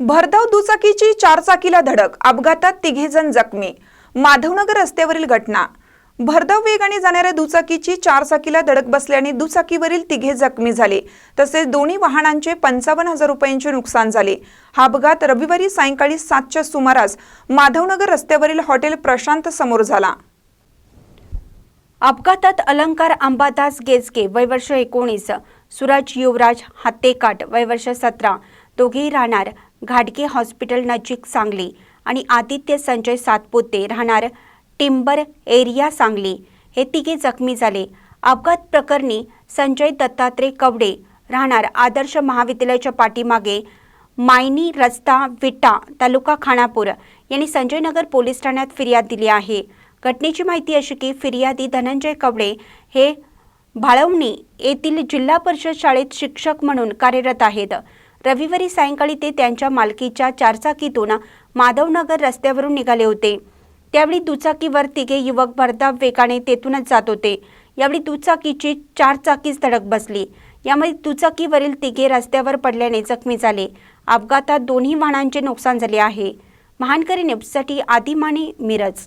भरधाव दुचाकीची चारचाकीला धडक अपघातात तिघेजण जखमी. माधवनगर रस्त्यावरील घटना. भरधाव वेगाने जाणाऱ्या दुचाकीची चारचाकीला धडक बसल्याने दुचाकीवरील तिघे जखमी झाले. तसेच दोन्ही वाहनांचे पंचावन्न हजार रुपयांचे नुकसान झाले. हा अपघात रविवारी सायंकाळी सातच्या सुमारास माधवनगर रस्त्यावरील हॉटेल प्रशांत समोर झाला. अपघातात अलंकार अंबादास गेजके वय वर्ष एकोणीस सुराज युवराज हातेकाट वय वर्ष सतरा दोघेही राहणार. घाटगे हॉस्पिटल नजीक सांगली आणि आदित्य संजय सातपुते राहणार टिंबर एरिया सांगली. हे तिघे जखमी झाले. अपघात प्रकरणी संजय दत्तात्रय कवडे राहणार आदर्श महाविद्यालयाच्या पाठीमागे मायनी रस्ता विटा तालुका खानापूर यांनी संजय नगर पोलीस ठाण्यात फिर्याद दिली आहे. घटनेची माहिती अशी की फिर्यादी धनंजय कवडे हे भाळवणी येथील जिल्हा परिषद शाळेत शिक्षक म्हणून कार्यरत आहेत. रविवारी सायंकाळी ते त्यांच्या मालकीच्या चारचाकीतून माधवनगर रस्त्यावरून निघाले होते. त्यावेळी दुचाकीवर तिघे युवक भरधाव वेगाने तेथूनच जात होते. यावेळी दुचाकीची चारचाकीच धडक बसली. यामध्ये दुचाकीवरील तिघे रस्त्यावर पडल्याने जखमी झाले. अपघातात दोन्ही वाहनांचे नुकसान झाले आहे. महानकरी न्यूजसाठी आदिमाने मिरज.